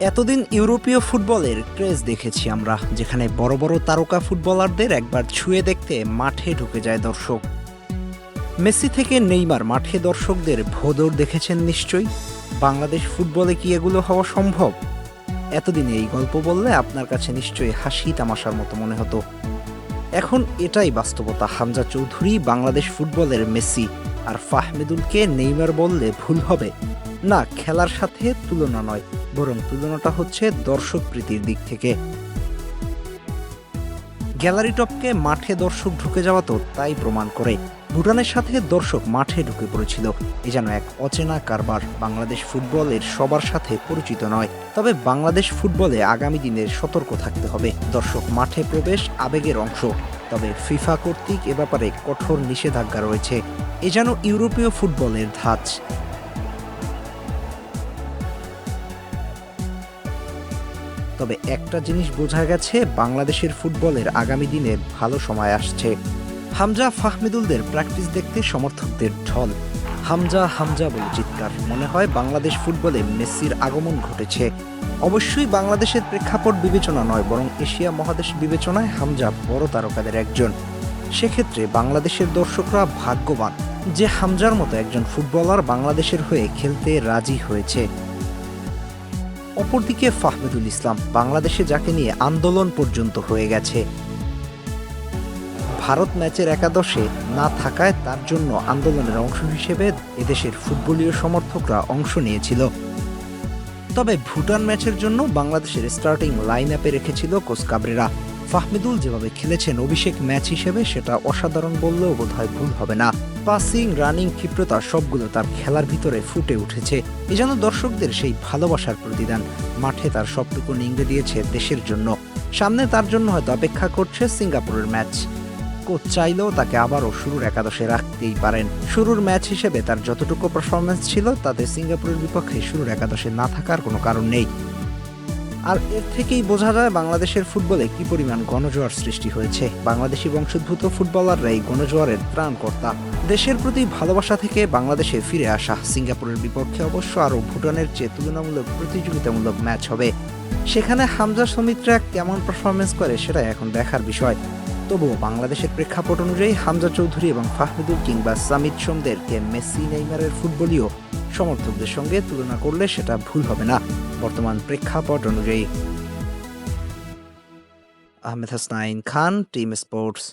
এতদিন ইউরোপীয় ফুটবলের ক্রেজ দেখেছি আমরা, যেখানে বড় বড় তারকা ফুটবলারদের একবার ছুঁয়ে দেখতে মাঠে ঢুকে যায় দর্শক। মেসি থেকে নেইমার মাঠে দর্শকদের ভোদর দেখেছেন নিশ্চয়ই? বাংলাদেশ ফুটবলে কি এগুলো হওয়া সম্ভব? এতদিন এই গল্প বললে আপনার কাছে নিশ্চয়ই হাসি তামাশার মতো মনে হতো। এখন এটাই বাস্তবতা, হামজা চৌধুরী বাংলাদেশ ফুটবলের মেসি আর ফাহমেদুলকে নেইমার বললে ভুল হবে। না, খেলার সাথে তুলনা নয় বরং তুলনাটা হচ্ছে দর্শক প্রীতির দিক থেকে। গ্যালারি টপকে মাঠে দর্শক ঢুকে যাওয়া তো তাই প্রমাণ করে। ভুটানের সাথে দর্শক মাঠে ঢুকে পড়েছিল। এ যেন এক অচেনা কারবার। বাংলাদেশ ফুটবলের সবার সাথে পরিচিত নয়। তবে বাংলাদেশ ফুটবলে আগামী দিনের সতর্ক থাকতে হবে। দর্শক মাঠে প্রবেশ আবেগের অংশ। তবে ফিফা কর্তৃক এ ব্যাপারে কঠোর নিষেধাজ্ঞা রয়েছে। এ যেন ইউরোপীয় ফুটবলের ধাঁচ। তবে একটা জিনিস বোঝা গেছে, বাংলাদেশের ফুটবলের আগামী দিনে ভালো সময় আসছে। হামজা ফাহমিদুলদের প্র্যাকটিস দেখতে সমর্থকদের ঢল। হামজা হামজা বলে চিৎকার। মনে হয় বাংলাদেশ ফুটবলে মেসির আগমন ঘটেছে। অবশ্যই বাংলাদেশের প্রেক্ষাপট বিবেচনা নয়, বরং এশিয়া মহাদেশ বিবেচনায় হামজা বড় তারকাদের একজন। সেক্ষেত্রে বাংলাদেশের দর্শকরা ভাগ্যবান যে হামজার মতো একজন ফুটবলার বাংলাদেশের হয়ে খেলতে রাজি হয়েছে। অপরদিকে ফাহমিদুল ইসলাম বাংলাদেশে যাকে নিয়ে আন্দোলন পর্যন্ত হয়ে গেছে। ভারত ম্যাচের একাদশে না থাকায় তার জন্য আন্দোলনের অংশ হিসেবে এদেশের ফুটবলীয় সমর্থকরা অংশ নিয়েছিল। তবে ভুটান ম্যাচের জন্য বাংলাদেশের স্টার্টিং লাইন আপে রেখেছিল কোচ কাবরেরা। ফাহমিদুল যেভাবে খেলেছেন অভিষেক ম্যাচ হিসেবে সেটা অসাধারণ বললেও বোধহয় ভুল হবে না। পাসিং, রানিং, ক্ষিপ্রতা সবগুলো তার খেলার ভিতরে ফুটে উঠেছে। এ যেন দর্শকদের সেই ভালোবাসার প্রতিদান। মাঠে তার সবটুকু নিংড়ে দিয়েছে দেশের জন্য। সামনে তার জন্য হয়তো অপেক্ষা করছে সিঙ্গাপুরের ম্যাচ। কোচ চাইলেও তাকে আবারও শুরুর একাদশে রাখতেই পারেন। শুরুর ম্যাচ হিসেবে তার যতটুকু পারফরমেন্স ছিল, তাতে সিঙ্গাপুরের বিপক্ষে শুরুর একাদশে না থাকার কোনো কারণ নেই। আর এর থেকেই বোঝা যায় বাংলাদেশের ফুটবলে কি পরিমাণ গণজোয়ার সৃষ্টি হয়েছে। বাংলাদেশি বংশোদ্ভূত ফুটবলাররা এই গণজোয়ারের ত্রাণকর্তা। দেশের প্রতি ভালোবাসা থেকে বাংলাদেশে ফিরে আসা। সিঙ্গাপুরের বিপক্ষে অবশ্য আরও ভুটানের চেয়ে তুলনামূলক প্রতিযোগিতামূলক ম্যাচ হবে। সেখানে হামজা সমিত্রা কেমন পারফরমেন্স করে সেটা এখন দেখার বিষয়। তবুও বাংলাদেশের প্রেক্ষাপট অনুযায়ী হামজা চৌধুরী এবং ফাহমিদুল কিংবা সামিদ সোমদেরকে মেসি, নেইমারের ফুটবলীয় সমর্থকদের সঙ্গে তুলনা করলে সেটা ভুল হবে না। বর্তমান প্রেক্ষাপট অনুযায়ী। Ahmed Hasnain Khan, team sports.